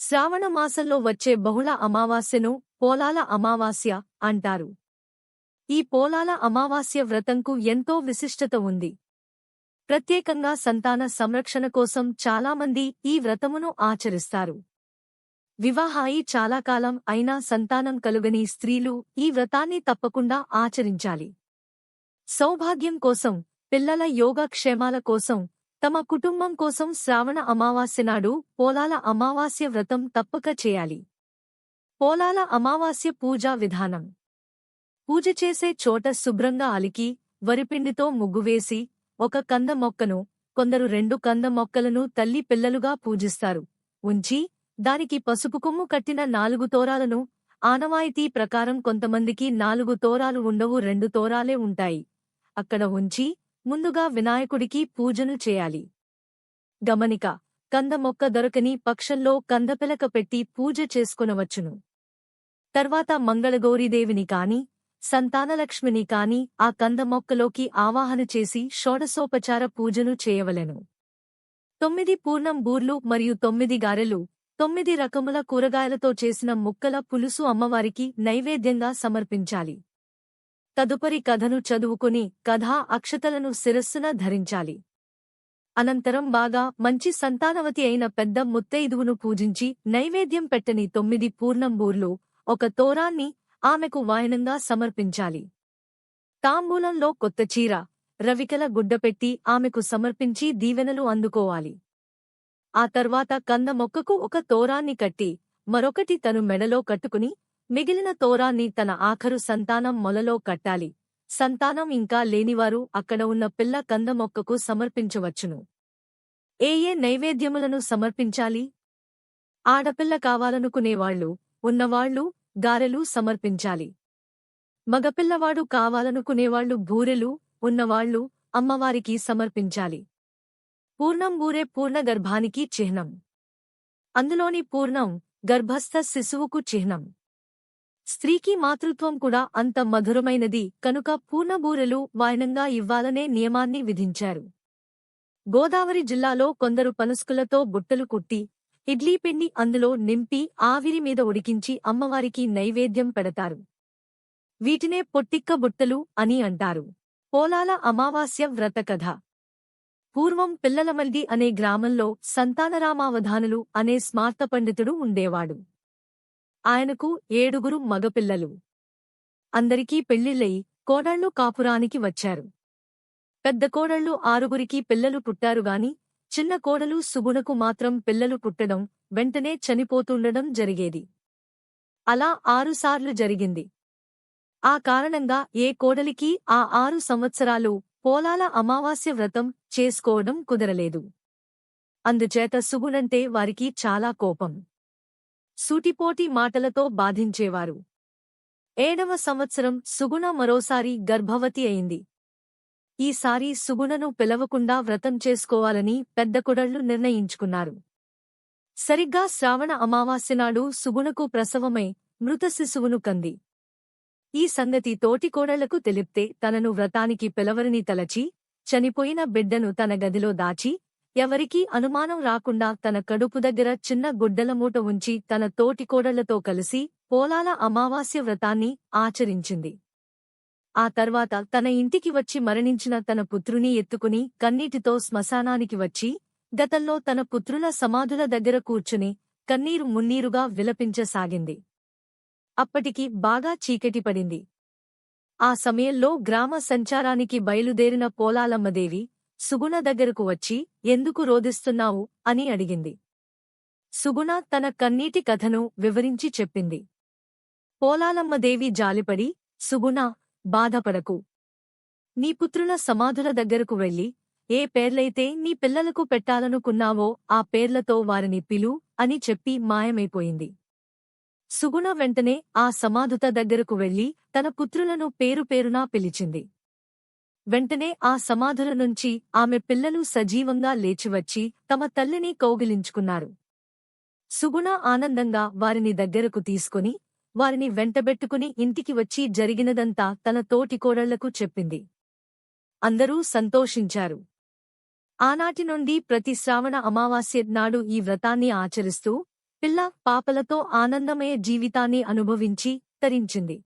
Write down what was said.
శ్రావణ మాసంలో వచ్చే బహుళ అమావాస్యను పోలాల అమావాస్య అంటారు. ఈ పోలాల అమావాస్య వ్రతంకు ఎంతో విశిష్టత ఉంది. ప్రత్యేకంగా సంతాన సంరక్షణ కోసం చాలామంది ఈ వ్రతమును ఆచరిస్తారు. వివాహాయి చాలాకాలం అయినా సంతానం కలుగని స్త్రీలు ఈ వ్రతాన్ని తప్పకుండా ఆచరించాలి. సౌభాగ్యం కోసం పిల్లల యోగక్షేమాల కోసం తమ కుటుంబం కోసం శ్రావణ అమావాస్య నాడు పోలాల అమావాస్య వ్రతం తప్పక చేయాలి. పోలాల అమావాస్య పూజా విధానం. పూజ చేసే చోట శుభ్రంగా అలికి వరిపిండితో ముగ్గువేసి ఒక కంద మొక్కను కొందరు రెండు కంద మొక్కలను తల్లి పిల్లలుగా పూజిస్తారు. ఉంచి దానికి పసుపు కొమ్ము కట్టిన నాలుగు తోరాలను ఆనవాయితీ ప్రకారం కొంతమందికి నాలుగు తోరాలు ఉండవు రెండు తోరాలే ఉంటాయి. అక్కడ ఉంచి ముందుగా వినాయకుడికి పూజను చేయాలి. గమనిక కంద మొక్క దొరకని పక్షంలో కందపిలక పెట్టి పూజ చేసుకునవచ్చును. తర్వాత మంగళగౌరీదేవిని కాని సంతానలక్ష్మిని కాని ఆ కంద మొక్కలోకి ఆవాహన చేసి షోడసోపచార పూజను చేయవలెను. తొమ్మిది పూర్ణం బూర్లు మరియు తొమ్మిది గారెలు తొమ్మిది రకముల కూరగాయలతో చేసిన ముక్కల పులుసు అమ్మవారికి నైవేద్యంగా సమర్పించాలి. తదుపరి కథను చదువుకుని కథా అక్షతలను శిరస్సున ధరించాలి. అనంతరం బాగా మంచి సంతానవతి అయిన పెద్ద ముత్తైదువును పూజించి నైవేద్యం పెట్టని తొమ్మిది పూర్ణంబూర్లు ఒక తోరాన్ని ఆమెకు వాయనంగా సమర్పించాలి. తాంబూలంలో కొత్త చీర రవికల గుడ్డపెట్టి ఆమెకు సమర్పించి దీవెనలు అందుకోవాలి. ఆ తర్వాత కంద మొక్కకు ఒక తోరాన్ని కట్టి మరొకటి తను మెడలో కట్టుకుని మిగిలిన తోరాన్ని తన ఆఖరు సంతానం మొలలో కట్టాలి. సంతానం ఇంకా లేనివారు అక్కడ ఉన్న పిల్ల కంద మొక్కకు సమర్పించవచ్చును. ఏ ఏ నైవేద్యములను సమర్పించాలి? ఆడపిల్ల కావాలనుకునేవాళ్ళు ఉన్నవాళ్ళు గారెలు సమర్పించాలి. మగపిల్లవాడు కావాలనుకునేవాళ్ళు బూరెలు ఉన్నవాళ్ళు అమ్మవారికి సమర్పించాలి. పూర్ణం బూరే పూర్ణగర్భానికి చిహ్నం. అందులోని పూర్ణం గర్భస్థ శిశువుకు చిహ్నం. స్త్రీకి మాతృత్వం కూడా అంత మధురమైనది కనుక పూర్ణబూరెలు వాయనంగా ఇవ్వాలనే నియమాన్ని విధించారు. గోదావరి జిల్లాలో కొందరు పనుస్కులతో బుట్టలు కుట్టి ఇడ్లీ పిండి అందులో నింపి ఆవిరి మీద ఉడికించి అమ్మవారికి నైవేద్యం పెడతారు. వీటినే పొట్టిక్క బుట్టలు అని అంటారు. పోలాల అమావాస్య వ్రతకథ పూర్వం పిల్లలమల్ది అనే గ్రామంలో సంతానరామావధానులు అనే స్మార్త పండితుడు ఉండేవాడు. ఆయనకు ఏడుగురు మగపిల్లలు. అందరికీ పెళ్ళిళ్ళై కోడళ్ళు కాపురానికి వచ్చారు. పెద్ద కోడళ్ళు ఆరుగురికి పిల్లలు పుట్టారుగాని చిన్న కోడలు సుగుణకు మాత్రం పిల్లలు పుట్టడం వెంటనే చనిపోతుండడం జరిగేది. అలా ఆరుసార్లు జరిగింది. ఆ కారణంగా ఏ కోడలికి ఆ ఆరు సంవత్సరాలు పోలాల అమావాస్య వ్రతం చేసుకోవడం కుదరలేదు. అందుచేత సుగుణంటే వారికి చాలా కోపం. సూటిపోటి మాటలతో బాధించేవారు. ఏడవ సంవత్సరం సుగుణ మరోసారి గర్భవతి అయింది. ఈసారి సుగుణను పిలవకుండా వ్రతం చేసుకోవాలని పెద్ద కుడళ్ళు నిర్ణయించుకున్నారు. సరిగ్గా శ్రావణ అమావాస్యనాడు సుగుణకు ప్రసవమై మృత శిశువును కంది. ఈ సంగతి తోటికోడళ్ళకు తెలిప్తే తనను వ్రతానికి పిలవరిని తలచి చనిపోయిన బిడ్డను తన గదిలో దాచి ఎవరికీ అనుమానం రాకుండా తన కడుపు దగ్గర చిన్న గుడ్డల మూట ఉంచి తన తోటికోడళ్ళతో కలిసి పోలాల అమావాస్య వ్రతాన్ని ఆచరించింది. ఆ తర్వాత తన ఇంటికి వచ్చి మరణించిన తన పుత్రుని ఎత్తుకుని కన్నీటితో శ్మశానానికి వచ్చి గతంలో తన పుత్రుల సమాధుల దగ్గర కూర్చుని కన్నీరు మున్నీరుగా విలపించసాగింది. అప్పటికి బాగా చీకటి పడింది. ఆ సమయంలో గ్రామ సంచారానికి బయలుదేరిన పోలాలమ్మదేవి సుగుణ దగ్గరకు వచ్చి ఎందుకు రోదిస్తున్నావు అని అడిగింది. సుగుణ తన కన్నీటి కథను వివరించి చెప్పింది. పోలాలమ్మదేవి జాలిపడి సుగుణ బాధపడకు. నీ పుత్రుల సమాధుల దగ్గరకు వెళ్ళి ఏ పేర్లైతే నీ పిల్లలకు పెట్టాలనుకున్నావో ఆ పేర్లతో వారిని పిలు అని చెప్పి మాయమైపోయింది. సుగుణ వెంటనే ఆ సమాధుత దగ్గరకు వెళ్ళి తన పుత్రులను పేరు పేరునా పిలిచింది. వెంటనే ఆ సమాధుల నుంచి ఆమె పిల్లలు సజీవంగా లేచివచ్చి తమ తల్లిని కౌగిలించుకున్నారు. సుగుణ ఆనందంగా వారిని దగ్గరకు తీసుకుని వారిని వెంటబెట్టుకుని ఇంటికి వచ్చి జరిగినదంతా తన తోటికోడళ్ళకు చెప్పింది. అందరూ సంతోషించారు. ఆనాటి నుండి ప్రతి శ్రావణ అమావాస్య నాడు ఈ వ్రతాన్ని ఆచరిస్తూ పిల్ల పాపలతో ఆనందమయ జీవితాన్ని అనుభవించి తరించింది.